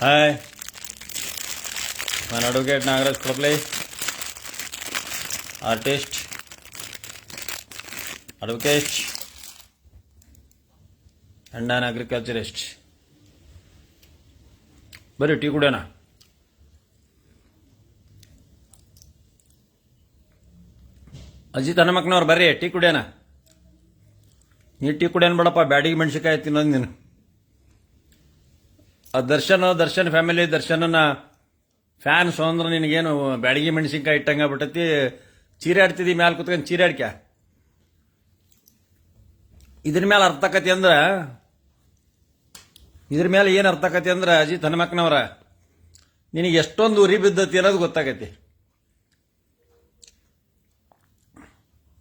Hi ನಾನು advocate Nagaraj Kodli artist advocate and ನಾನು agriculturist ಬರ್ರಿ ಟೀ ಕುಡಿಯೋಣ ಅಜಿತ್ ಹನುಮಕ್ನವ್ರು ಬರ್ರಿ ಟೀ ಕುಡಿಯೋಣ ನೀ ಟೀ ಕುಡಿಯೋಣ ಬೇಡಪ್ಪ ಬ್ಯಾಡಿಗೆ ಮೆಣಸಿಕಾಯಿ ತಿನ್ನೋದು ನೀನು ಆ ದರ್ಶನ, ದರ್ಶನ್ ಫ್ಯಾಮಿಲಿ ದರ್ಶನನ ಫ್ಯಾನ್ಸ್ ಅಂದ್ರೆ ನಿನಗೇನು ಬ್ಯಾಡಗಿ ಮೆಣಸಿನ್ಕಾಯಿ ಇಟ್ಟಂಗೆ ಬಿಟ್ಟತಿ ಚೀರಾಡ್ತಿದ್ದಿ ಮ್ಯಾಲ ಕುತ್ಕೊಂಡು ಚೀರಾಡ್ಕ್ಯ ಇದ್ರ ಮೇಲೆ ಅರ್ಥಕತಿ ಅಂದ್ರೆ, ಇದ್ರ ಮೇಲೆ ಏನು ಅರ್ಥಕತಿ ಅಂದ್ರೆ ಅಜಿತ್ ಹನುಮಕ್ಕನವರ, ನಿನಗೆ ಎಷ್ಟೊಂದು ಉರಿ ಬಿದ್ದತಿ ಅನ್ನೋದು ಗೊತ್ತಾಗತಿ.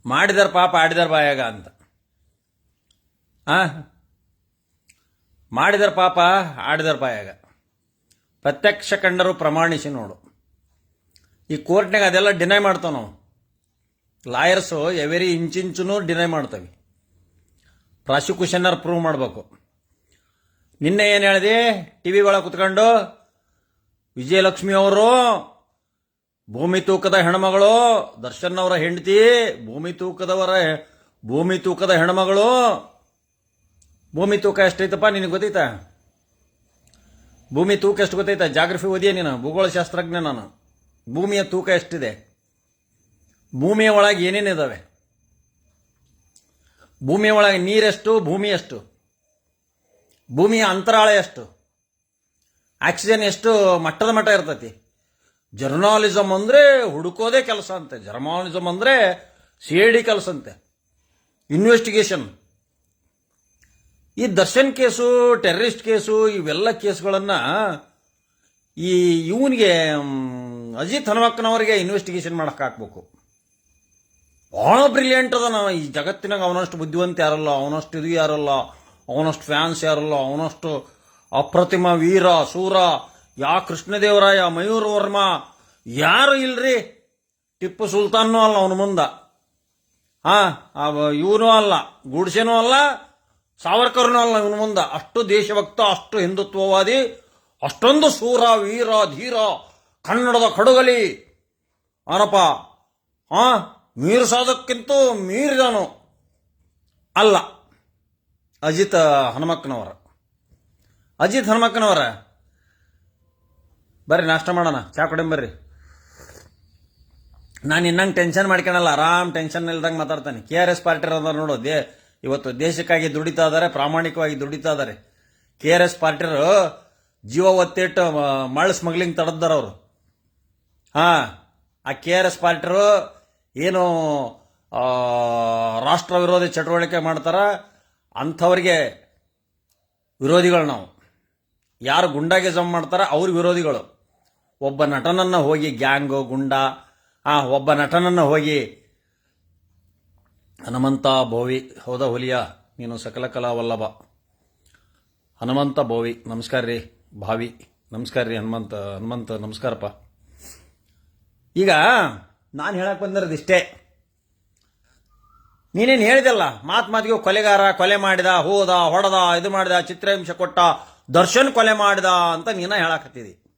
ಮಾಡಿದಾರ ಪಾಪ, ಆಡಿದಾರ ಬಾಯಾಗ ಅಂತ. ಆ? ಮಾಡಿದರ ಪಾಪ, ಆಡಿದರ ಪಾಯಾಗ. ಪ್ರತ್ಯಕ್ಷ ಕಂಡರು ಪ್ರಮಾಣಿಸಿ ನೋಡು. ಈ ಕೋರ್ಟ್ನಾಗ ಅದೆಲ್ಲ ಡಿನೈ ಮಾಡ್ತಾವೆ ನಾವು. ಲಾಯರ್ಸು ಎವರಿ ಇಂಚಿಂಚುನು ಡಿನೈ ಮಾಡ್ತವೆ. ಪ್ರಾಸಿಕ್ಯೂಷನರ್ ಪ್ರೂವ್ ಮಾಡಬೇಕು. ನಿನ್ನೆ ಏನು ಹೇಳಿದೆ? ಟಿ ವಿ ಒಳಗೆ ಕುತ್ಕೊಂಡು ವಿಜಯಲಕ್ಷ್ಮಿ ಅವರು, ಭೂಮಿ ತೂಕದ ಹೆಣ್ಮಗಳು, ದರ್ಶನ್ ಅವರ ಹೆಂಡತಿ, ಭೂಮಿ ತೂಕದವರ, ಭೂಮಿ ತೂಕದ ಹೆಣ್ಮಗಳು ಭೂಮಿ ತೂಕ ಎಷ್ಟೈತಪ್ಪ ನಿನಗೆ ಗೊತ್ತೈತಾ? ಭೂಮಿ ತೂಕ ಎಷ್ಟು ಗೊತ್ತೈತಾ? ಜಾಗ್ರಫಿ ಓದಿಯೇ ನೀನು? ಭೂಗೋಳಶಾಸ್ತ್ರಜ್ಞ ನಾನು. ಭೂಮಿಯ ತೂಕ ಎಷ್ಟಿದೆ? ಭೂಮಿಯ ಒಳಗೆ ಏನೇನಿದ್ದಾವೆ ಭೂಮಿಯ ಒಳಗೆ ನೀರೆಷ್ಟು, ಭೂಮಿ ಎಷ್ಟು? ಭೂಮಿಯ ಅಂತರಾಳ ಎಷ್ಟು? ಆಕ್ಸಿಜನ್ ಎಷ್ಟು? ಮಟ್ಟದ ಮಟ್ಟ ಇರ್ತೈತಿ? ಜರ್ನಾಲಿಸಮ್ ಅಂದರೆ ಹುಡುಕೋದೇ ಕೆಲಸ ಅಂತೆ. ಜರ್ನಾಲಿಸಮ್ ಅಂದರೆ ಸಿ ಕೆಲಸ ಅಂತೆ. ಇನ್ವೆಸ್ಟಿಗೇಷನ್. ಈ ದರ್ಶನ್ ಕೇಸು, ಟೆರರಿಸ್ಟ್ ಕೇಸು, ಇವೆಲ್ಲ ಕೇಸ್ಗಳನ್ನು ಈ ಇವನಿಗೆ ಅಜಿತ್ ಹನುಮಕ್ಕನವರಿಗೆ ಇನ್ವೆಸ್ಟಿಗೇಷನ್ ಮಾಡಕ್ಕೆ ಹಾಕ್ಬೇಕು. ಬಹಳ ಬ್ರಿಲಿಯಂಟ್ ಅದ ನಾವು ಈ ಜಗತ್ತಿನಾಗ ಅವನಷ್ಟು ಬುದ್ಧಿವಂತ ಯಾರಲ್ಲ, ಅವನಷ್ಟು ಇದು ಯಾರಲ್ಲ, ಅವನಷ್ಟು ಫ್ಯಾನ್ಸ್ ಯಾರಲ್ಲ, ಅವನಷ್ಟು ಅಪ್ರತಿಮ ವೀರ, ಸೂರ, ಯಾ ಕೃಷ್ಣದೇವರಾಯ, ಮಯೂರ್ ವರ್ಮ, ಯಾರು ಇಲ್ರಿ? ಟಿಪ್ಪು ಸುಲ್ತಾನ್ನೂ ಅಲ್ಲ ಅವನ ಮುಂದ. ಹಾ ಇವನು ಅಲ್ಲ, ಗುಡ್ಸೆನೂ ಅಲ್ಲ ಸಾವರ್ಕರ್ನೂ ಅಲ್ಲ ಇವನು ಮುಂದ. ಅಷ್ಟು ದೇಶಭಕ್ತ, ಅಷ್ಟು ಹಿಂದುತ್ವವಾದಿ, ಅಷ್ಟೊಂದು ಸೂರ ವೀರ, ಧೀರ, ಕನ್ನಡದ ಕಡುಗಲಿ. ಅನಪ ಆ ಮೀರಿಸೋದಕ್ಕಿಂತ ಮೀರಿದನು ಅಲ್ಲ, ಅಜಿತ್ ಹನುಮಕ್ಕನವರ. ಅಜಿತ್ ಹನುಮಕ್ಕನವರ. ಬರ್ರಿ, ನಾಷ್ಟ ಮಾಡೋಣ. ಚಾ ಕುಡಿಯಂ ಬರ್ರಿ. ನಾನು ಇನ್ನಂಗೆ ಟೆನ್ಷನ್ ಮಾಡ್ಕೊಳಲ್ಲ ಆರಾಮ್ ಟೆನ್ಷನ್ ಇಲ್ದಂಗೆ ಮಾತಾಡ್ತಾನೆ. ಕೆ ಆರ್ ಎಸ್ ಪಾರ್ಟಿ ನೋಡು, ದೇ ಇವತ್ತು ದೇಶಕ್ಕಾಗಿ ದುಡಿತಾ ಇದಾರೆ ಪ್ರಾಮಾಣಿಕವಾಗಿ ದುಡಿತಾ ಇದ್ದಾರೆ. ಕೆ ಆರ್ ಎಸ್ ಪಾರ್ಟಿರು ಜೀವ ಒತ್ತಿಟ್ಟು ಮಳ್ ಸ್ಮಗ್ಲಿಂಗ್ ತಡೆದಾರ ಅವರು. ಹಾ, ಆ ಕೆ ಆರ್ ಎಸ್ ಪಾರ್ಟಿರು ಏನು ರಾಷ್ಟ್ರ ವಿರೋಧಿ ಚಟುವಟಿಕೆ ಮಾಡ್ತಾರ, ಅಂಥವ್ರಿಗೆ ವಿರೋಧಿಗಳು ನಾವು. ಯಾರು ಗುಂಡಾಗಿಸಮ್ ಮಾಡ್ತಾರ, ಅವ್ರ ವಿರೋಧಿಗಳು. ಒಬ್ಬ ನಟನನ್ನ ಹೋಗಿ ಗ್ಯಾಂಗು, ಗುಂಡ, ಆ, ಒಬ್ಬ ನಟನನ್ನ ಹೋಗಿ ಹನುಮಂತ ಭೋವಿ, ಹೌದ ಹುಲಿಯ, ನೀನು ಸಕಲ ಕಲಾವಲ್ಲಭ ಹನುಮಂತ ಭೋವಿ, ನಮಸ್ಕಾರ ರೀ, ಭಾವಿ. ನಮಸ್ಕಾರ ರೀ, ಹನುಮಂತ ಹನುಮಂತ, ನಮಸ್ಕಾರಪ್ಪ. ಈಗ, ನಾನು ಹೇಳಕ್ಕೆ ಬಂದಿರೋದು ಇಷ್ಟೇ. ನೀನೇನು ಹೇಳಿದಲ್ಲ, ಮಾತು ಮಾತಿಗೆ ಕೊಲೆಗಾರ, ಕೊಲೆ ಮಾಡಿದ, ಹೋದ, ಹೊಡೆದ, ಇದು ಮಾಡಿದ, ಚಿತ್ರಹಿಂಸೆ ಕೊಟ್ಟ, ದರ್ಶನ್ ಕೊಲೆ ಮಾಡಿದ ಅಂತ ನೀನ ಹೇಳಕತ್ತಿದಿ.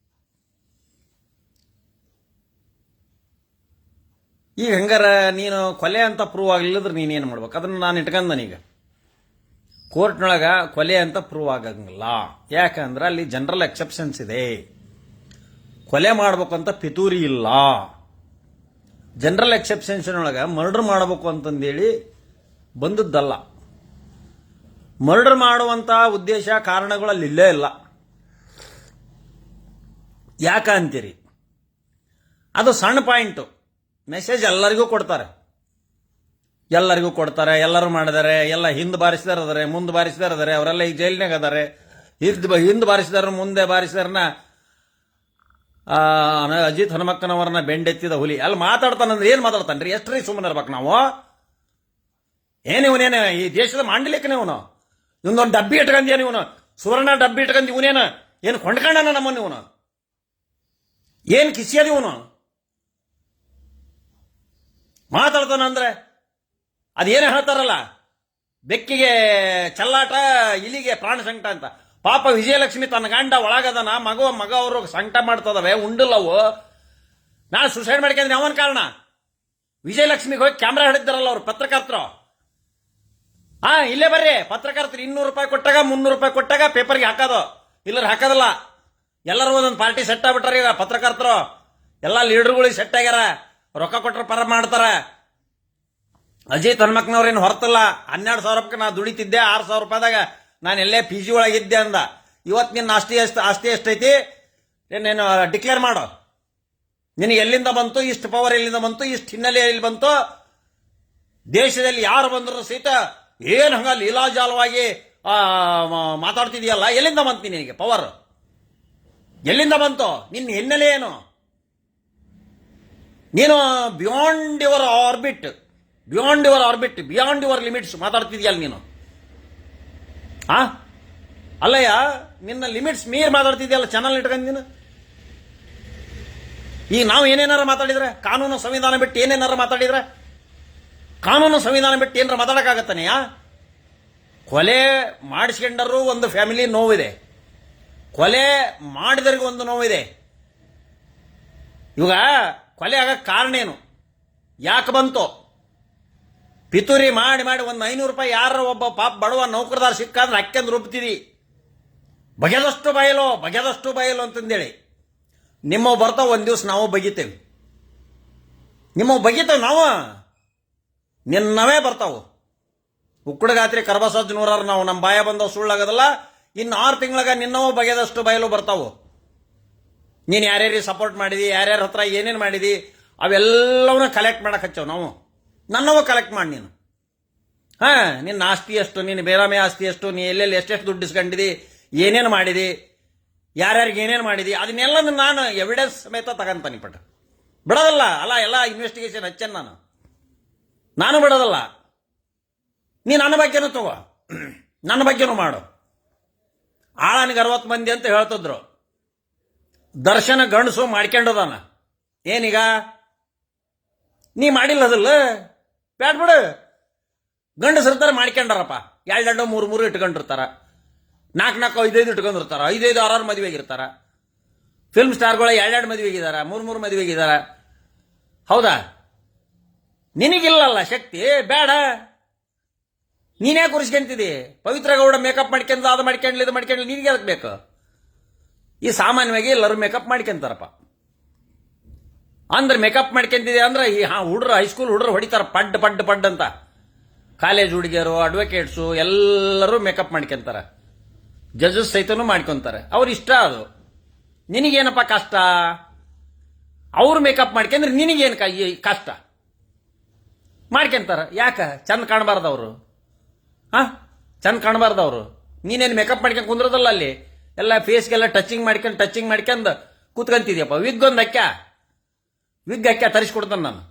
ಈಗ ಹೆಂಗಾರ ನೀನು ಕೊಲೆ ಅಂತ ಪ್ರೂವ್ ಆಗ್ಲಿಲ್ಲದ್ರೆ ನೀನೇನು ಮಾಡ್ಬೇಕು? ಅದನ್ನು ನಾನು ಇಟ್ಕೊಂಡನೀಗ ಕೋರ್ಟ್ನೊಳಗೆ ಕೊಲೆ ಅಂತ ಪ್ರೂವ್ ಆಗಂಗಿಲ್ಲ. ಯಾಕಂದ್ರೆ ಅಲ್ಲಿ ಜನರಲ್ ಎಕ್ಸೆಪ್ಷನ್ಸ್ ಇದೆ. ಕೊಲೆ ಮಾಡ್ಬೇಕು ಅಂತ ಪಿತೂರಿ ಇಲ್ಲ. ಜನರಲ್ ಎಕ್ಸೆಪ್ಷನ್ಸ್ ಒಳಗ ಮರ್ಡರ್ ಮಾಡಬೇಕು ಅಂತಂದೇಳಿ ಬಂದದ್ದಲ್ಲ. ಮರ್ಡರ್ ಮಾಡುವಂಥ ಉದ್ದೇಶ ಕಾರಣಗಳಲ್ಲಿ ಇಲ್ಲೇ ಇಲ್ಲ. ಯಾಕ ಅಂತೀರಿ? ಅದು ಸಣ್ಣ ಪಾಯಿಂಟು ಮೆಸೇಜ್ ಎಲ್ಲರಿಗೂ ಕೊಡ್ತಾರೆ. ಎಲ್ಲರಿಗೂ ಕೊಡ್ತಾರೆ, ಎಲ್ಲರೂ ಮಾಡಿದಾರೆ ಎಲ್ಲ ಹಿಂದೆ ಬಾರಿಸಿದಾರ ಅದಾರೆ ಮುಂದೆ ಬಾರಿಸಿದಾರ ಅದಾರೆ ಅವರೆಲ್ಲ ಈಗ ಜೈಲಿನಾಗ ಅದಾರೆ. ಹಿಂದ್ ಹಿಂದೆ ಬಾರಿಸಿದಾರ ಮುಂದೆ ಬಾರಿಸಿದಾರನ ಅಜಿತ್ ಹನುಮಕ್ಕನವರನ್ನ ಬೆಂಡೆತ್ತಿದ ಹುಲಿ. ಅಲ್ಲಿ ಮಾತಾಡ್ತಾನಂದ್ರೆ ಏನ್ ಮಾತಾಡ್ತಾನ್ರಿ? ಎಷ್ಟ್ರಿ ಸುಮ್ಮನೆ ಇರ್ಬೇಕು ನಾವು? ಏನು ಈ ದೇಶದ ಮಾಂಡಲಿಕನೇ ಇವನು? ಇವನೊಂದು ಡಬ್ಬಿ ಇಟ್ಕೊಂಡ್ಯಾನ ಇವನು? ಸುವರ್ಣ ಡಬ್ಬಿ ಇಟ್ಕೊಂಡು ಇವನೇನ? ಏನು ಕೊಂಡ್ಕೊಂಡಾನ ನಮ್ಮನ್ನ ಇವನು? ಏನು ಕಿಸಿಯದ ಇವನು? ಮಾತಾಡ್ತಾನ ಅಂದ್ರೆ ಅದೇನು ಹೇಳ್ತಾರಲ್ಲ? ಬೆಕ್ಕಿಗೆ ಚಲ್ಲಾಟ, ಇಲಿಗೆ ಪ್ರಾಣ ಸಂಕಟ ಅಂತ. ಪಾಪ ವಿಜಯಲಕ್ಷ್ಮಿ ತನ್ನ ಗಂಡ ಒಳಗದನ, ಮಗು, ಮಗ ಅವರು ಸಂಕಟ ಮಾಡ್ತದವೆ, ಉಂಡಿಲ್ಲವು. ನಾನು ಸುಸೈಡ್ ಮಾಡ್ಕೊಂಡ್ರೆ ಅವನ ಕಾರಣ. ವಿಜಯಲಕ್ಷ್ಮಿಗೆ ಹೋಗಿ ಕ್ಯಾಮ್ರಾ ಹಿಡಿದ್ರಲ್ಲ ಅವ್ರು ಪತ್ರಕರ್ತರು. ಹಾ ಇಲ್ಲೇ ಬರ್ರಿ, ಪತ್ರಕರ್ತರು ಇನ್ನೂರು ರೂಪಾಯಿ ಕೊಟ್ಟಾಗ, ಮುನ್ನೂರು ರೂಪಾಯಿ ಕೊಟ್ಟಾಗ ಪೇಪರ್ಗೆ ಹಾಕೋದು. ಇಲ್ಲರ ಹಾಕೋದಿಲ್ಲ. ಎಲ್ಲರೂ ಒಂದೊಂದು ಪಾರ್ಟಿ ಸೆಟ್ ಆಗ್ಬಿಟ್ಟಾರ ಈಗ ಪತ್ರಕರ್ತರು. ಎಲ್ಲ ಲೀಡರ್ಗಳಿಗೆ ಸೆಟ್ ಆಗ್ಯಾರ. ರೊಕ್ಕ ಕೊಟ್ರೆ ಪರ ಮಾಡ್ತಾರ. ಅಜಿತ್ ಹನುಮಕ್ನವ್ರೇನು ಹೊರತಲ್ಲ. ಹನ್ನೆರಡು ಸಾವಿರ ರೂಪಾಯಿ ನಾ ದುಡಿತಿದ್ದೆ, ಆರು ಸಾವಿರ ರೂಪಾಯಿದಾಗ ನಾನು ಎಲ್ಲೇ ಪಿ ಜಿ ಒಳಗಿದ್ದೆ ಅಂದ. ಇವತ್ತು ನಿನ್ನ ಆಸ್ತಿ ಎಷ್ಟು, ಆಸ್ತಿ ಎಷ್ಟೈತಿ? ನೀನು ಡಿಕ್ಲೇರ್ ಮಾಡು. ನಿನಗೆ ಎಲ್ಲಿಂದ ಬಂತು? ಇಷ್ಟು ಪವರ್ ಎಲ್ಲಿಂದ ಬಂತು? ಇಷ್ಟು ಹಿನ್ನೆಲೆ ಎಲ್ಲಿ ಬಂತು? ದೇಶದಲ್ಲಿ ಯಾರು ಬಂದರೂ ಸಹಿತ ಏನು ಹಂಗ ಲೀಲಾಜಾಲವಾಗಿ ಮಾತಾಡ್ತಿದೀಯಲ್ಲ? ಎಲ್ಲಿಂದ ಬಂತು ನಿನಗೆ ಪವರ್ ಎಲ್ಲಿಂದ ಬಂತು? ನಿನ್ನ ಹಿನ್ನೆಲೆ ಏನು? ನೀನು beyond your orbit beyond your orbit beyond your limits ಮಾತಾಡ್ತಿದ್ಯಲ್ಲ ನೀನು? ಆ? ಅಲ್ಲಯ್ಯ, ನಿನ್ನ ಲಿಮಿಟ್ಸ್ ಮೀರ್ ಮಾತಾಡ್ತಿದ್ಯಲ್ಲ ಚಾನಲ್ ಇಟ್ಕೊಂಡು ನೀನು? ಈಗ ನಾವು ಏನೇನಾರ ಮಾತಾಡಿದ್ರೆ, ಕಾನೂನು ಸಂವಿಧಾನ ಬಿಟ್ಟು ಏನೇನಾರ ಮಾತಾಡಿದ್ರೆ, ಕಾನೂನು ಸಂವಿಧಾನ ಬಿಟ್ಟು ಏನಾರ ಮಾತಾಡಕ್ಕಾಗತ್ತಾನೆಯಾ ಕೊಲೆ ಮಾಡಿಸ್ಕೊಂಡರೂ ಒಂದು ಫ್ಯಾಮಿಲಿ ನೋವಿದೆ. ಕೊಲೆ ಮಾಡಿದ್ರಿಗೂ ಒಂದು ನೋವಿದೆ. ಇವಾಗ ಕೊಲೆ ಆಗಕ್ಕೆ ಕಾರಣ ಏನು? ಯಾಕೆ ಬಂತು? ಪಿತೂರಿ ಮಾಡಿ ಮಾಡಿ ಒಂದು ಐನೂರು ರೂಪಾಯಿ ಯಾರ ಒಬ್ಬ ಪಾಪ ಬಡವ ನೌಕರದಾರ ಸಿಕ್ಕಾದ್ರೆ ಅಕ್ಕೆಂದು ರುಬ್ತಿದಿ. ಬಗೆದಷ್ಟು ಬಯಲು ಬಗೆದಷ್ಟು ಬಯಲು ಅಂತಂದೇಳಿ. ನಿಮ್ಮ ಬರ್ತಾವ ಒಂದು ದಿವಸ ನಾವು ಬಗಿತೇವೆ. ನಿಮ್ಮ ಬಗಿತೇವೆ ನಾವು? ನಿನ್ನವೇ ಬರ್ತಾವು. ಉಕ್ಕುಡಗಾತ್ರಿ ಕರ್ಬಸಜ್ಜ ನೂರಾರು ನಾವು ನಮ್ಮ ಬಾಯ ಬಂದವು ಸುಳ್ಳಾಗದಲ್ಲ ಇನ್ನು ಆರು ತಿಂಗಳಾಗ ನಿನ್ನವೂ ಬಗೆದಷ್ಟು ಬಯಲು ಬರ್ತಾವು. ನೀನು ಯಾರ್ಯಾರಿಗೆ ಸಪೋರ್ಟ್ ಮಾಡಿದಿ, ಯಾರ್ಯಾರ ಹತ್ರ ಏನೇನು ಮಾಡಿದಿ, ಅವೆಲ್ಲವನ್ನ ಕಲೆಕ್ಟ್ ಮಾಡಕ್ಕೆ ಹಚ್ಚವು ನಾವು. ನನ್ನವ ಕಲೆಕ್ಟ್ ಮಾಡಿ ನೀನು. ಹಾ ನಿನ್ನ ಆಸ್ತಿ ಎಷ್ಟು ನಿನ್ನ ಬೇರಾಮೆ ಆಸ್ತಿ ಎಷ್ಟು, ನೀ ಎಲ್ಲೆಲ್ಲಿ ಎಷ್ಟೆಷ್ಟು ದುಡ್ಡು ಇಸ್ಕೊಂಡಿದಿ, ಏನೇನು ಮಾಡಿದಿ, ಯಾರ್ಯಾರಿಗೆ ಏನೇನು ಮಾಡಿದಿ, ಅದನ್ನೆಲ್ಲ ನಾನು ಎವಿಡೆನ್ಸ್ ಸಮೇತ ತಗೊಂತಾನೆ ಪಟ್ಟ. ಬಿಡೋದಲ್ಲ, ಅಲ್ಲ, ಎಲ್ಲ ಇನ್ವೆಸ್ಟಿಗೇಷನ್ ಹಚ್ಚೇನು ನಾನು. ನಾನು ಬಿಡೋದಲ್ಲ. ನೀ ನನ್ನ ಬಗ್ಗೆನೂ ತಗೋ. ನನ್ನ ಬಗ್ಗೆನೂ ಮಾಡು. ಆಳನಿಗೆ ಅರವತ್ತು ಮಂದಿ ಅಂತ ಹೇಳ್ತಿದ್ರು. ದರ್ಶನ ಗಂಡಸು ಮಾಡ್ಕೊಂಡದಾನ ಏನೀಗ? ನೀ ಮಾಡಿಲ್ಲ ಅದಲ್ಲ ಬ್ಯಾಡ್ ಬಿಡು. ಗಂಡಸಿರ್ತಾರೆ ಮಾಡ್ಕೊಂಡಾರಪ್ಪ ಎರಡು ಎರಡು ಮೂರು ಮೂರು ಇಟ್ಕೊಂಡಿರ್ತಾರ. ನಾಲ್ಕು ನಾಲ್ಕು ಐದೈದು ಇಟ್ಕೊಂಡಿರ್ತಾರ. ಐದೈದು ಆರಾರು ಮದುವೆಗಿರ್ತಾರ. ಫಿಲ್ಮ್ ಸ್ಟಾರ್ಗಳು ಎರಡೆರಡು ಮದುವೆಗಿದಾರ. ಮೂರು ಮೂರು ಮದುವೆಗಿದಾರ. ಹೌದಾ? ನಿನಗಿಲ್ಲಲ್ಲ ಶಕ್ತಿ? ಬೇಡ ನೀನೇ ಕುರಿಸ್ಕೊಂತಿದ್ದಿ ಪವಿತ್ರ ಗೌಡ ಮೇಕಪ್ ಮಾಡ್ಕೊಂಡು ಅದು ಮಾಡ್ಕೊಂಡ್ಲಿ ಇದು ಮಾಡ್ಕೊಂಡ್ಲಿ ನಿನಗೆ ಅದಕ್ಕೆ ಬೇಕು? ಈ ಸಾಮಾನ್ಯವಾಗಿ ಎಲ್ಲರೂ ಮೇಕಪ್ ಮಾಡ್ಕೊಂತಾರಪ್ಪ. ಅಂದ್ರೆ ಮೇಕಪ್ ಮಾಡ್ಕೊಂತಿದೆ ಅಂದ್ರೆ ಈ ಹಾ ಹುಡ್ರು ಹೈಸ್ಕೂಲ್ ಹುಡ್ರು ಹೊಡಿತಾರ ಪಡ್ ಪಡ್ ಪಡ್ ಅಂತ. ಕಾಲೇಜ್ ಹುಡುಗಿಯರು ಅಡ್ವೊಕೇಟ್ಸು ಎಲ್ಲರೂ ಮೇಕಪ್ ಮಾಡ್ಕೊಂತಾರ. ಜಜಸ್ ಸಹಿತನೂ ಮಾಡ್ಕೊಂತಾರೆ. ಅವ್ರ ಇಷ್ಟ ಅದು. ನಿನಗೇನಪ್ಪ ಕಷ್ಟ? ಅವ್ರು ಮೇಕಪ್ ಮಾಡ್ಕೊಂಡ್ರೆ ನಿನಗೇನು ಕಷ್ಟ? ಮಾಡ್ಕೊಂತಾರ. ಯಾಕ? ಚಂದ ಕಾಣಬಾರ್ದವ್ರು. ಹಾಂ? ಚಂದ ಕಾಣಬಾರ್ದವ್ರು. ನೀನೇನು ಮೇಕಪ್ ಮಾಡ್ಕೊಂಡು ಕುಂದ್ರದಲ್ಲ ಅಲ್ಲಿ? ಎಲ್ಲ ಫೇಸ್ಗೆಲ್ಲ ಟಚಿಂಗ್ ಮಾಡ್ಕೊಂಡು ಟಚಿಂಗ್ ಮಾಡ್ಕೊಂಡು ಕೂತ್ಕೊಂತಿದ್ಯಪ್ಪ. ವಿಗ್ ಒಂದು ಅಕ್ಕ ವಿಗ್ ಅಕ್ಕ ತರಿಸ್ಕೊಡ್ತಾನೆ ನಾನು.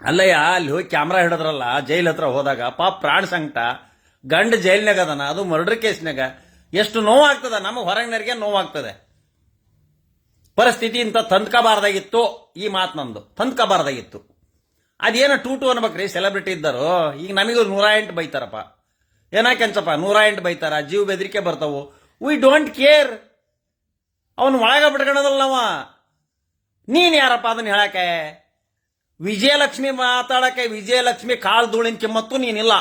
ಅಲ್ಲಯ್ಯ, ಅಲ್ಲಿ ಹೋಗಿ ಕ್ಯಾಮ್ರಾ ಹಿಡಿದ್ರಲ್ಲ, ಜೈಲ್ ಹತ್ರ ಹೋದಾಗ, ಪಾಪ ಪ್ರಾಣ ಸಂಕಟ. ಗಂಡ ಜೈಲ್ನಾಗ ಅದನ, ಅದು ಮರ್ಡರ್ ಕೇಸ್ನಾಗ ಎಷ್ಟು ನೋವಾಗ್ತದ, ನಮ್ಮ ಹೊರಗಿನರಿಗೆ ನೋವಾಗ್ತದೆ. ಪರಿಸ್ಥಿತಿ ಇಂಥ ತಂದ್ಕಬಾರ್ದಾಗಿತ್ತು, ಈ ಮಾತು ನಂದು. ತಂದ್ಕಬಾರ್ದಾಗಿತ್ತು. ಅದೇನೋ ಟೂ ಟು ಅನ್ಬೇಕ್ರಿ ಸೆಲೆಬ್ರಿಟಿ ಇದ್ದರು, ಈಗ ನಮಗೂ ನೂರ ಎಂಟು ಬೈತಾರಪ್ಪ. ಏನಾಕೆಂಚಪ್ಪ, ನೂರ ಎಂಟು ಬೈತಾರ, ಜೀವ ಬೆದರಿಕೆ ಬರ್ತಾವು. ವಿ ಡೋಂಟ್ ಕೇರ್ ಅವನು ಒಳಗ ಬಿಟ್ಕೊಳೋದಲ್ಲ ನಾವ. ನೀನ್ ಯಾರಪ್ಪ ಅದನ್ನ ಹೇಳಕ್ಕೆ? ವಿಜಯಲಕ್ಷ್ಮಿ ಮಾತಾಡಕ್ಕೆ ವಿಜಯಲಕ್ಷ್ಮಿ ಕಾಳು ಧೂಳಿನ ಕಿಮ್ಮತ್ತು ನೀನಿಲ್ಲ.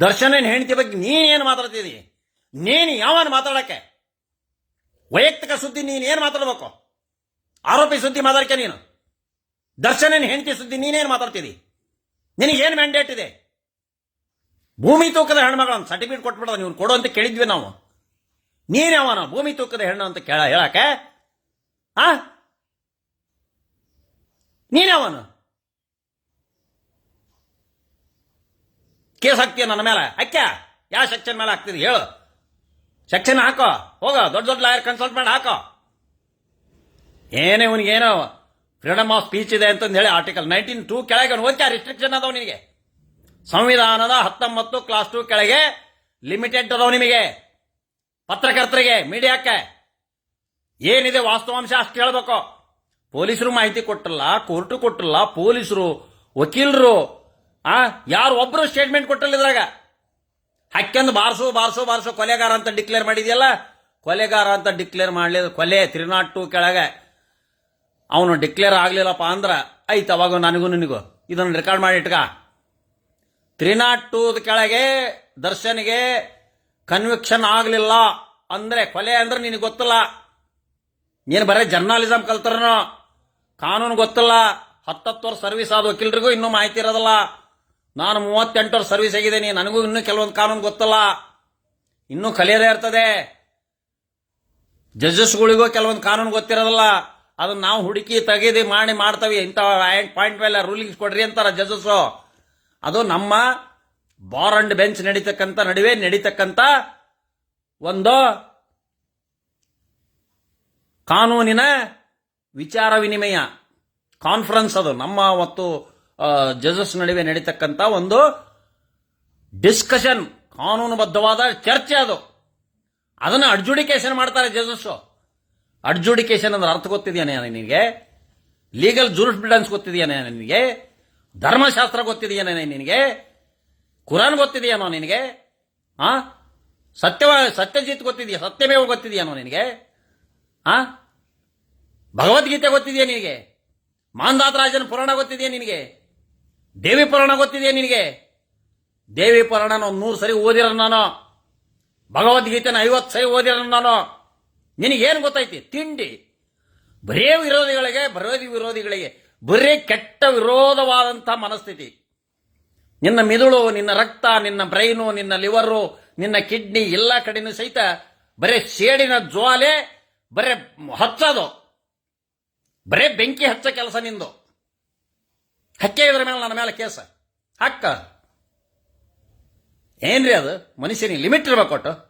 ದರ್ಶನ ಹೆಂಡತಿ ಬಗ್ಗೆ ನೀನೇನು ಮಾತಾಡ್ತಿದಿ? ನೀನು ಯಾವನ್ ಮಾತಾಡಕ್ಕೆ? ವೈಯಕ್ತಿಕ ಸುದ್ದಿ ನೀನು ಏನು ಮಾತಾಡ್ಬೇಕು? ಆರೋಪಿ ಸುದ್ದಿ ಮಾತಾಡ್ಕೆ ನೀನು. ದರ್ಶನ ಹೆಂಡತಿ ಸುದ್ದಿ ನೀನೇನು ಮಾತಾಡ್ತಿದಿ? ನಿನಗೇನು ಮ್ಯಾಂಡೇಟ್ ಇದೆ? ಭೂಮಿ ತೂಕದ ಹೆಣ್ಮಗಳನ್ನ ಸರ್ಟಿಫಿಕೇಟ್ ಕೊಟ್ಬಿಡದ ನೀವು ಕೊಡು ಅಂತ ಕೇಳಿದ್ವಿ ನಾವು. ನೀನ್ ಯಾವನ? ಭೂಮಿ ತೂಕದ ಹೆಣ್ಣು ಅಂತ ಕೇಳ, ಹೇಳಕ್ಕೆ? ಆ? ನೀನ್ ಯಾವನು? ಕೇಸ್ ಹಾಕ್ತೀಯ ನನ್ನ ಮೇಲೆ? ಹಾಕ್ಯ ಯಾವ ಸೆಕ್ಷನ್ ಮೇಲೆ ಹಾಕ್ತೀರಿ ಹೇಳು. ಸೆಕ್ಷನ್ ಹಾಕೋ, ಹೋಗ, ದೊಡ್ಡ ದೊಡ್ಡ ಲಾಯರ್ ಕನ್ಸಲ್ಟ್ ಮಾಡಿ ಹಾಕೋ. ಏನೇ ಏನೋ ಫ್ರೀಡಮ್ ಆಫ್ ಸ್ಪೀಚ್ ಇದೆ ಅಂತಂದು ಹೇಳಿ ಆರ್ಟಿಕಲ್ ನೈನ್ಟೀನ್ ಟೂ ಕೆಳಗೆ ಓದ್ತಾ ರಿಸ್ಟ್ರಿಕ್ಷನ್ ಅದಾವ ನಿನಗೆ. ಸಂವಿಧಾನದ ಹತ್ತೊಂಬತ್ತು ಕ್ಲಾಸ್ ಟು ಕೆಳಗೆ ಲಿಮಿಟೆಡ್ ಅದಾವ ನಿಮಗೆ. ಪತ್ರಕರ್ತರಿಗೆ, ಮೀಡಿಯಾಕ್ಕೆ. ಏನಿದೆ ವಾಸ್ತವಾಂಶ ಅಷ್ಟು ಹೇಳ್ಬೇಕು ಪೊಲೀಸರು ಮಾಹಿತಿ ಕೊಟ್ಟಲ್ಲ ಕೋರ್ಟು ಕೊಟ್ಟಲ್ಲ, ಪೊಲೀಸರು, ವಕೀಲರು, ಆ, ಯಾರು ಒಬ್ರು ಸ್ಟೇಟ್ಮೆಂಟ್ ಕೊಟ್ಟಲ್ಲ ಇದ್ರಾಗ. ಹಕ್ಕೆಂದು ಬಾರಿಸು ಬಾರಿಸು ಬಾರಿಸು, ಕೊಲೆಗಾರ ಅಂತ ಡಿಕ್ಲೇರ್ ಮಾಡಿದೆಯಲ್ಲ? ಕೊಲೆಗಾರ ಅಂತ ಡಿಕ್ಲೇರ್ ಮಾಡಲಿ ಕೊಲೆ ತ್ರೀ ನಾಟ್ ಟು ಕೆಳಗೆ. ಅವನು ಡಿಕ್ಲೇರ್ ಆಗಲಿಲ್ಲಪ್ಪ ಅಂದ್ರೆ, ಆಯ್ತು, ಅವಾಗ ನನಗೂ, ನಿನಗೂ. ಇದನ್ನು ರೆಕಾರ್ಡ್ ಮಾಡಿ ಇಟ್ಕ. ತ್ರೀ ನಾಟ್ ಟೂದ ಕೆಳಗೆ ದರ್ಶನ್ಗೆ ಕನ್ವಿಕ್ಷನ್ ಆಗಲಿಲ್ಲ. ಅಂದ್ರೆ ಕೊಲೆ ಅಂದ್ರೆ ನಿನಗೆ ಗೊತ್ತಿಲ್ಲ. ನೀನು ಬರೀ ಜರ್ನಲಿಸಮ್ ಕಲ್ತರನೋ. ಕಾನೂನು ಗೊತ್ತಿಲ್ಲ. ಹತ್ತತ್ತು ವರ್ಷ ಸರ್ವಿಸ್ ಆದ ವಕೀಲರಿಗೂ ಇನ್ನೂ ಮಾಹಿತಿ ಇರೋದಿಲ್ಲ. ನಾನು ಮೂವತ್ತೆಂಟು ವರ್ಷ ಸರ್ವಿಸ್ ಆಗಿದ್ದೀನಿ. ನನಗೂ ಇನ್ನೂ ಕೆಲವೊಂದು ಕಾನೂನು ಗೊತ್ತಲ್ಲ. ಇನ್ನೂ ಕಲಿಯದೇ ಇರ್ತದೆ. ಜಡ್ಜಸ್ಗಳಿಗೂ ಕೆಲವೊಂದು ಕಾನೂನು ಗೊತ್ತಿರೋದಿಲ್ಲ. ಅದನ್ನ ನಾವು ಹುಡುಕಿ ತೆಗೆದು ಮಾಡಿ ಮಾಡ್ತೇವೆ. ಇಂಥ ಪಾಯಿಂಟ್ ಮೇಲೆ ರೂಲಿಂಗ್ಸ್ ಕೊಡ್ರಿ ಅಂತಾರೆ ಜಡ್ಜಸ್ಸು. ಅದು ನಮ್ಮ ಬಾರ್ ಅಂಡ್ ಬೆಂಚ್ ನಡೀತಕ್ಕಂಥ ನಡುವೆ ನಡೀತಕ್ಕಂಥ ಒಂದು ಕಾನೂನಿನ ವಿಚಾರ ವಿನಿಮಯ ಕಾನ್ಫರೆನ್ಸ್ ಅದು. ನಮ್ಮ ಮತ್ತು ಜಜಸ್ ನಡುವೆ ನಡೀತಕ್ಕಂಥ ಒಂದು ಡಿಸ್ಕಷನ್ ಕಾನೂನುಬದ್ಧವಾದ ಚರ್ಚೆ ಅದು. ಅದನ್ನು ಅಡ್ಜುಡಿಕೇಶನ್ ಮಾಡ್ತಾರೆ ಜಜಸ್ಸು ಅಡ್ಜುಡಿಕೇಶನ್ ಅಂದ್ರೆ ಅರ್ಥ ಗೊತ್ತಿದ್ಯಾನೇ ನಿನಗೆ? ಲೀಗಲ್ ಜೂರಿಸ್ಪ್ರಿಡೆನ್ಸ್ ಗೊತ್ತಿದ್ಯಾನೇ ನಿನಗೆ? ಧರ್ಮಶಾಸ್ತ್ರ ಗೊತ್ತಿದೆಯೇನೋ ನಿನಗೆ? ಕುರಾನ್ ಗೊತ್ತಿದೆಯೇನೋ ನಿನಗೆ? ಆ? ಸತ್ಯವ, ಸತ್ಯಜಿತ್ ಗೊತ್ತಿದೆಯಾ? ಸತ್ಯಮೇವ ಗೊತ್ತಿದೆಯೇನೋ ನಿನಗೆ? ಆ? ಭಗವದ್ಗೀತೆ ಗೊತ್ತಿದೆಯಾ ನಿನಗೆ? ಮಾಂದಾತರಾಜನ ಪುರಾಣ ಗೊತ್ತಿದೆಯಾ ನಿನಗೆ? ದೇವಿ ಪುರಾಣ ಗೊತ್ತಿದೆಯಾ ನಿನಗೆ? ದೇವಿ ಪುರಾಣ ಒಂದು ನೂರು ಸರಿ ಓದಿರೋ ನಾನು. ಭಗವದ್ಗೀತೆನ ಐವತ್ತು ಸರಿ ಓದಿರೋ ನಾನು. ನಿನಗೇನು ಗೊತ್ತೈತಿ ತಿಂಡಿ. ಬರೇ ವಿರೋಧಿಗಳಿಗೆ ಬರೋದಿ ವಿರೋಧಿಗಳಿಗೆ ಬರೇ ಕೆಟ್ಟ ವಿರೋಧವಾದಂಥ ಮನಸ್ಥಿತಿ. ನಿನ್ನ ಮಿದುಳು, ನಿನ್ನ ರಕ್ತ, ನಿನ್ನ ಬ್ರೈನು ನಿನ್ನ ಲಿವರು ನಿನ್ನ ಕಿಡ್ನಿ ಎಲ್ಲ ಕಡೆನೂ ಸಹಿತ ಬರೇ ಸೇಡಿನ ಜ್ವಾಲೆ, ಬರೇ ಹಚ್ಚೋದು. ಬರೇ ಬೆಂಕಿ ಹಚ್ಚ ಕೆಲಸ ನಿಂದು. ಹಕ್ಕೆ ಇದ್ರ ಮೇಲೆ ನನ್ನ ಮೇಲೆ ಕೇಸ. ಹಕ್ಕ. ಏನ್ರಿ ಅದು? ಮನುಷ್ಯನಿಗೆ ಲಿಮಿಟ್ ಇರ್ಬೇಕು ಕೊಟ್ಟು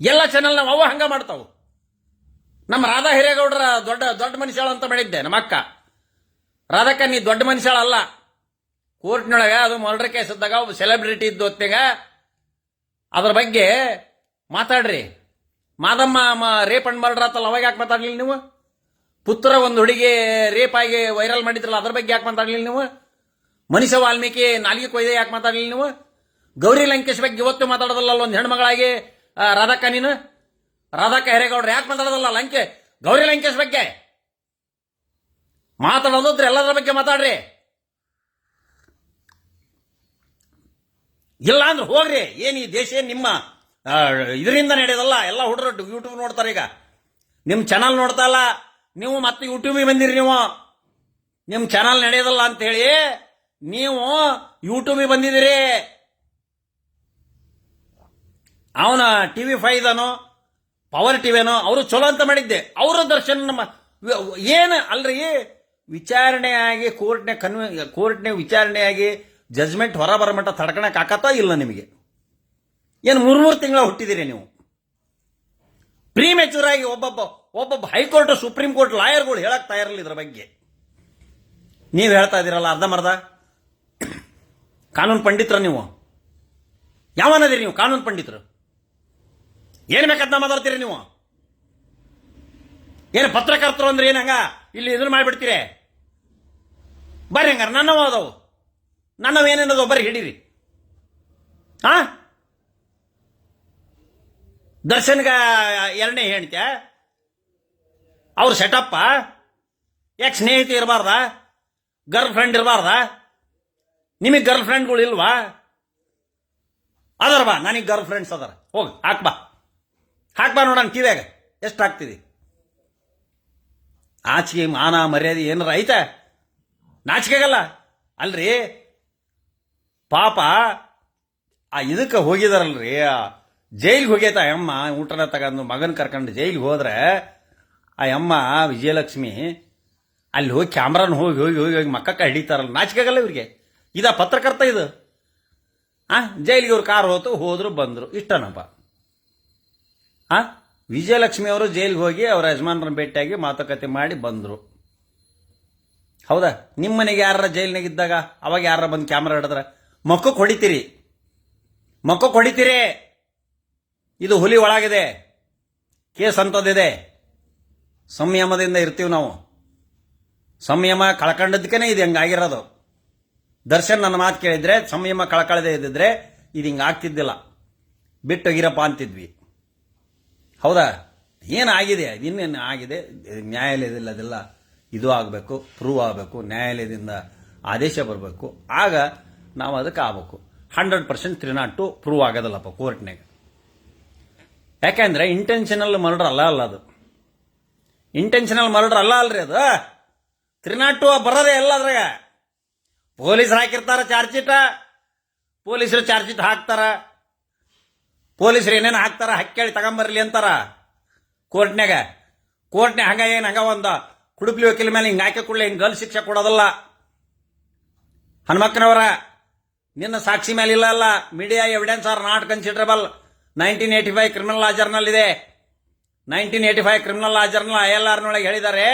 ಎಲ್ಲ ಚಾನೆಲ್ ನಾವು ಅವ ಹಂಗ ಮಾಡ್ತಾವು. ನಮ್ಮ ರಾಧಾ ಹಿರೇಗೌಡರ ದೊಡ್ಡ ದೊಡ್ಡ ಮನುಷ್ಯ ಅಂತ ಮಾಡಿದ್ದೆ, ನಮ್ಮ ಅಕ್ಕ. ರಾಧಕ್ಕ, ನೀ ದೊಡ್ಡ ಮನುಷ್ಯಳಲ್ಲ. ಕೋರ್ಟ್ನೊಳಗೆ ಅದು ಮರ್ಡರ್ ಕೇಸ್ ಇದ್ದಾಗ ಒಬ್ಬ ಸೆಲೆಬ್ರಿಟಿ ಇದ್ದು ಹೊತ್ತಿಗೆ ಅದ್ರ ಬಗ್ಗೆ ಮಾತಾಡ್ರಿ. ಮಾದಮ್ಮ ರೇಪ್ ಅಂಡ್ ಮರ್ಡರ್ ಆತಲ್ಲ ಅವಾಗ ಯಾಕೆ ಮಾತಾಡ್ಲಿಲ್ಲ ನೀವು? ಪುತ್ರ ಒಂದು ಹುಡುಗಿ ರೇಪ್ ಆಗಿ ವೈರಲ್ ಮಾಡಿದ್ರಲ್ಲ, ಅದ್ರ ಬಗ್ಗೆ ಯಾಕೆ ಮಾತಾಡ್ಲಿಲ್ಲ ನೀವು? ಮನುಷ್ಯ ವಾಲ್ಮೀಕಿ ನಾಲ್ಗೆ ಕೊಯ್ದೆ ಯಾಕೆ ಮಾತಾಡ್ಲಿಲ್ಲ ನೀವು? ಗೌರಿ ಲಂಕೇಶ್ ಬಗ್ಗೆ ಇವತ್ತು ಮಾತಾಡೋದಲ್ಲ ಒಂದು ಹೆಣ್ಮಗಳಾಗಿ ರಾಧಕ್ಕ ನೀನು? ರಾಧಕ್ಕ, ಹೆರೇಗೌಡ್ರು ಯಾಕೆ ಮಾತಾಡೋದಲ್ಲ ಲಂಕೆ, ಗೌರಿ ಲಂಕೇಶ್ ಬಗ್ಗೆ? ಮಾತಾಡೋದ್ರ ಎಲ್ಲದರ ಬಗ್ಗೆ ಮಾತಾಡ್ರಿ? ಇಲ್ಲ ಅಂದ್ರೆ ಹೋಗ್ರಿ. ಏನು ಈ ದೇಶ ಏನು ನಿಮ್ಮ ಇದರಿಂದ ನಡೆಯೋದಲ್ಲ ಎಲ್ಲ ಹುಡುಗರು ಯೂಟ್ಯೂಬ್ ನೋಡ್ತಾರೆ ಈಗ. ನಿಮ್ಮ ಚಾನಲ್ ನೋಡ್ತಾ ಇಲ್ಲ. ನೀವು ಮತ್ತೆ ಯೂಟ್ಯೂಬಿಗೆ ಬಂದಿರಿ ನೀವು. ನಿಮ್ಮ ಚಾನಲ್ ನಡೆಯೋದಲ್ಲ ಅಂತ ಹೇಳಿ ನೀವು ಯೂಟ್ಯೂಬಿಗೆ ಬಂದಿದ್ದೀರಿ. ಅವನ ಟಿ ವಿ ಫೈದನೋ ಪವರ್ ಟಿವಿನೋ ಅವರು ಚಲೋ ಅಂತ ಮಾಡಿದ್ದೆ. ಅವರ ದರ್ಶನ ನಮ್ಮ, ಏನು ಅಲ್ರಿ? ವಿಚಾರಣೆಯಾಗಿ ಕೋರ್ಟ್ನೆ ಕನ್ವ, ಕೋರ್ಟ್ನೆ ವಿಚಾರಣೆಯಾಗಿ ಜಜ್ಮೆಂಟ್ ಹೊರ ಬರಮಟ್ಟ ತಡ್ಕೊಳಕ್ಕೆ ಆಕತ್ತಾ ಇಲ್ಲ ನಿಮಗೆ. ಏನು ಮೂರು ಮೂರು ತಿಂಗಳ ಹುಟ್ಟಿದಿರಿ ನೀವು. ಪ್ರೀಮೆಚೂರ್ ಆಗಿ ಒಬ್ಬೊಬ್ಬ ಒಬ್ಬೊಬ್ಬ ಹೈಕೋರ್ಟ್, ಸುಪ್ರೀಂ ಕೋರ್ಟ್ ಲಾಯರ್ಗಳು ಹೇಳಕ್ಕೆ ತಯಾರಿಲ್ಲ ಇದ್ರ ಬಗ್ಗೆ. ನೀವು ಹೇಳ್ತಾ ಇದ್ದೀರಲ್ಲ ಅರ್ಧಮರ್ಧ ಕಾನೂನು ಪಂಡಿತರ ನೀವು. ಯಾವನದಿರಿ ನೀವು ಕಾನೂನು ಪಂಡಿತರು? ಏನು ಬೇಕಂತ ಮಾತಾಡ್ತೀರಿ ನೀವು? ಏನು ಪತ್ರಕರ್ತರು ಅಂದ್ರೆ ಏನಂಗ ಇಲ್ಲಿ ಇದನ್ನ ಮಾಡಿಬಿಡ್ತೀರಿ? ಬರ್ರಿ ಹಂಗಾರ, ನನ್ನವ ಅದಾವು ನನ್ನವ ಏನೇನದು ಬರ್ರಿ ಹಿಡೀರಿ. ಹಾ ದರ್ಶನ್ಗ ಎರಡನೇ ಹೇಳ್ತ್ಯ ಅವ್ರ ಸೆಟಪ್ಪ ಯಾಕೆ ಸ್ನೇಹಿತ ಇರಬಾರ್ದ? Girl friend ಇರಬಾರ್ದ? ನಿಮಗೆ ಗರ್ಲ್ ಫ್ರೆಂಡ್ಗಳು ಇಲ್ವಾ? ಅದರ ಬಾ, ನನಗೆ ಗರ್ಲ್ ಫ್ರೆಂಡ್ಸ್ ಅದಾರ. ಹೋಗಿ ಹಾಕ್ಬಾ ಹಾಕ್ಬಾ ನೋಡೋಣ, ಕಿವ್ಯಾಗ? ಎಷ್ಟು ಹಾಕ್ತಿದಿ? ಆಚಿಗೆ ಮಾನ ಮರ್ಯಾದೆ ಏನಾರ ಐತೆ? ನಾಚಿಕೆಗಲ್ಲ. ಅಲ್ರಿ? ಪಾಪ, ಆ ಇದಕ್ಕೆ ಹೋಗಿದಾರಲ್ರಿ ಜೈಲಿಗೆ ಹೋಗೈತ ಆ ಅಮ್ಮ, ಊಟನ ತಗೊಂಡು ಮಗನ ಕರ್ಕೊಂಡು ಜೈಲಿಗೆ ಹೋದ್ರೆ ಆ ಅಮ್ಮ ವಿಜಯಲಕ್ಷ್ಮಿ ಅಲ್ಲಿ ಹೋಗಿ ಕ್ಯಾಮ್ರಾನ ಹೋಗಿ ಹೋಗಿ ಹೋಗಿ ಹೋಗಿ ಮಕ್ಕಕ್ಕೆ ಹಿಡಿತಾರಲ್ಲ. ನಾಚಿಕೆಗಲ್ಲ ಇವ್ರಿಗೆ. ಇದ ಪತ್ರಕರ್ತ ಇದು. ಆ, ಜೈಲಿಗೆ ಅವ್ರು ಕಾರ್ ಹೋತು, ಹೋದ್ರು, ಬಂದ್ರು. ಇಷ್ಟನಪ್ಪ. ಆ? ವಿಜಯಲಕ್ಷ್ಮಿ ಅವರು ಜೈಲಿಗೆ ಹೋಗಿ ಅವರ ಯಜಮಾನರನ್ನ ಭೇಟಿಯಾಗಿ ಮಾತುಕತೆ ಮಾಡಿ ಬಂದರು. ಹೌದಾ? ನಿಮ್ಮ ಮನೆಗೆ ಯಾರ ಜೈಲಿನಾಗ ಇದ್ದಾಗ? ಅವಾಗ ಯಾರ ಬಂದು ಕ್ಯಾಮ್ರಾ ಹಿಡಿದ್ರೆ? ಮಕ್ಕಕ್ಕೆ ಹೊಡಿತೀರಿ ಮಕ್ಕಕ್ಕೆ ಹೊಡಿತೀರಿ ಇದು ಹುಲಿ ಒಳಗಿದೆ. ಕೇಸ್ ಅಂತದಿದೆ ಸಂಯಮದಿಂದ ಇರ್ತೀವಿ ನಾವು. ಸಂಯಮ ಕಳ್ಕೊಂಡದಕ್ಕೇ ಇದು ಹಂಗಾಗಿರೋದು ದರ್ಶನ್ ನನ್ನ ಮಾತು ಕೇಳಿದ್ರೆ, ಸಂಯಮ ಕಳಕಳದೇ ಇದ್ದಿದ್ರೆ, ಇದು ಹಿಂಗೆ ಆಗ್ತಿದ್ದಿಲ್ಲ. ಬಿಟ್ಟೋಗಿರಪ್ಪ ಅಂತಿದ್ವಿ. ಹೌದಾ? ಏನಾಗಿದೆ ಇನ್ನೇನು ಆಗಿದೆ? ನ್ಯಾಯಾಲಯದಲ್ಲಿ ಅದೆಲ್ಲ ಇದು ಆಗಬೇಕು ಪ್ರೂವ್ ಆಗಬೇಕು, ನ್ಯಾಯಾಲಯದಿಂದ ಆದೇಶ ಬರಬೇಕು. ಆಗ ನಾವು ಅದಕ್ಕೆ ಆಗಬೇಕು. Hundred percent three not to prove ಆಗೋದಲ್ಲಪ್ಪ ಕೋರ್ಟ್ನಾಗ ಯಾಕೆಂದ್ರೆ ಇಂಟೆನ್ಷನಲ್ ಮರ್ಡರ್ ಅಲ್ಲ ಅಲ್ಲ ಅದು. ಇಂಟೆನ್ಷನಲ್ ಮರ್ಡರ್ ಅಲ್ಲ ಅಲ್ರಿ ಅದು. ತ್ರೀ ನಾಟ್ ಟು ಬರೋದೇ ಎಲ್ಲ ಅದ್ರಾಗ. ಪೊಲೀಸ್ ಹಾಕಿರ್ತಾರ ಚಾರ್ಜ್ ಶೀಟ ಪೊಲೀಸರು ಚಾರ್ಜ್ ಶೀಟ್ ಹಾಕ್ತಾರ. ಪೊಲೀಸರು ಏನೇನು ಹಾಕ್ತಾರ ಹಕ್ಕೇಳಿ ತಗೊಂಬರ್ಲಿ ಅಂತಾರ? ಕೋರ್ಟ್ನ್ಯಾಗ? ಕೋರ್ಟ್ನ್ಯಾಗ ಹಂಗ ಏನು ಹಂಗ ಒಂದು ಕುಡುಪ್ಲಿ ವಕೀಲ ಮೇಲೆ ಹಿಂಗೆ ಹಾಕಿ ಕೊಡ್ಲಿ ಹಿಂಗೆ ಗಲ್ ಶಿಕ್ಷೆ ಕೊಡೋದಲ್ಲ? ಹನುಮಕ್ಕನವರ, ನಿನ್ನ ಸಾಕ್ಷಿ ಮೇಲೆ ಇಲ್ಲ ಅಲ್ಲ? Media evidence are not considerable nineteen eighty five criminal law journal ಇದೆ. Nineteen eighty five criminal law journal I L ಆರ್ನೊಳಗೆ ಹೇಳಿದ್ದಾರೆ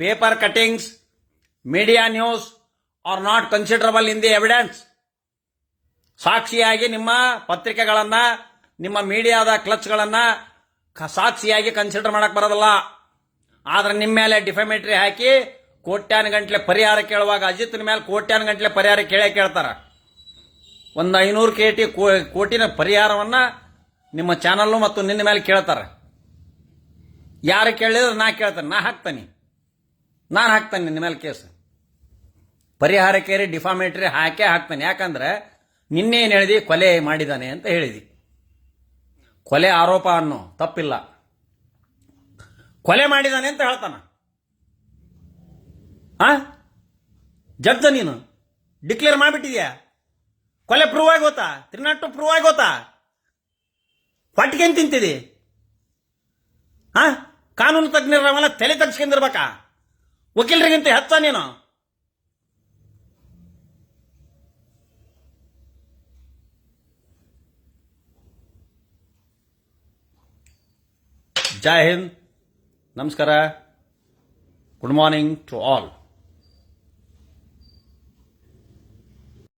paper cuttings media news are not considerable in the evidence ಸಾಕ್ಷಿಯಾಗಿ ನಿಮ್ಮ ಪತ್ರಿಕೆಗಳನ್ನ, ನಿಮ್ಮ ಮೀಡಿಯಾದ ಕ್ಲಚ್ಗಳನ್ನ ಸಾಕ್ಷಿಯಾಗಿ ಕನ್ಸಿಡರ್ ಮಾಡಕ್ ಬರೋದಲ್ಲ. ಆದ್ರೆ ನಿಮ್ಮ ಮೇಲೆ ಡಿಫೆಮೇಟ್ರಿ ಹಾಕಿ ಕೋಟ್ಯಾನ ಗಂಟ್ಲೆ ಪರಿಹಾರ ಕೇಳುವಾಗ, ಅಜಿತ್ನ ಮೇಲೆ ಕೋಟ್ಯಾನ ಗಂಟ್ಲೆ ಪರಿಹಾರ ಕೇಳೇ ಕೇಳ್ತಾರ. ಒಂದು ಐನೂರು ಕೋ- ಕೋಟಿನ ಪರಿಹಾರವನ್ನ ನಿಮ್ಮ ಚಾನಲ್ಲು ಮತ್ತು ನಿನ್ನ ಮೇಲೆ ಕೇಳ್ತಾರೆ. ಯಾರು ಕೇಳಿದ್ರೆ ನಾ ಕೇಳ್ತೇನೆ. ನಾ ಹಾಕ್ತೇನೆ. ನಾನು ಹಾಕ್ತೇನೆ ನಿನ್ನ ಮೇಲೆ ಕೇಸ್. ಪರಿಹಾರ ಕೇರಿ ಡಿಫಾಮೇಟ್ರಿ ಹಾಕೇ ಹಾಕ್ತೇನೆ. ಯಾಕಂದ್ರೆ ನಿನ್ನೆ ಏನು ಹೇಳಿದಿ? ಕೊಲೆ ಮಾಡಿದಾನೆ ಅಂತ ಹೇಳಿದಿ. ಕೊಲೆ ಆರೋಪ ಅನ್ನೋ ತಪ್ಪಿಲ್ಲ. ಕೊಲೆ ಮಾಡಿದಾನೆ ಅಂತ ಹೇಳ್ತಾನ. ಆ? ಜಡ್ಜ ನೀನು? ಡಿಕ್ಲೇರ್ ಮಾಡಿಬಿಟ್ಟಿದ್ಯಾ? ಕೊಲೆ ಪ್ರೂವ್ ಆಗಿ ಗೊತ್ತಾ ತ್ರಿನಾಟು ಪ್ರೂವ್ ಆಗಿ ಗೊತ್ತಾ ಹೊಟ್ಟಿಗೆ ತಿಂತಿದಿ? ಹಾ ಕಾನೂನು ತಜ್ಞರ ತಲೆ ತಗ್ಸ್ಕೊಂಡಿರ್ಬೇಕಾ? ವಕೀಲರಿಗಿಂತ ಹೆಚ್ಚ ನೀನು? ಜೈ ಹಿಂದ್ ನಮಸ್ಕಾರ ಗುಡ್ ಮಾರ್ನಿಂಗ್ ಟು ಆಲ್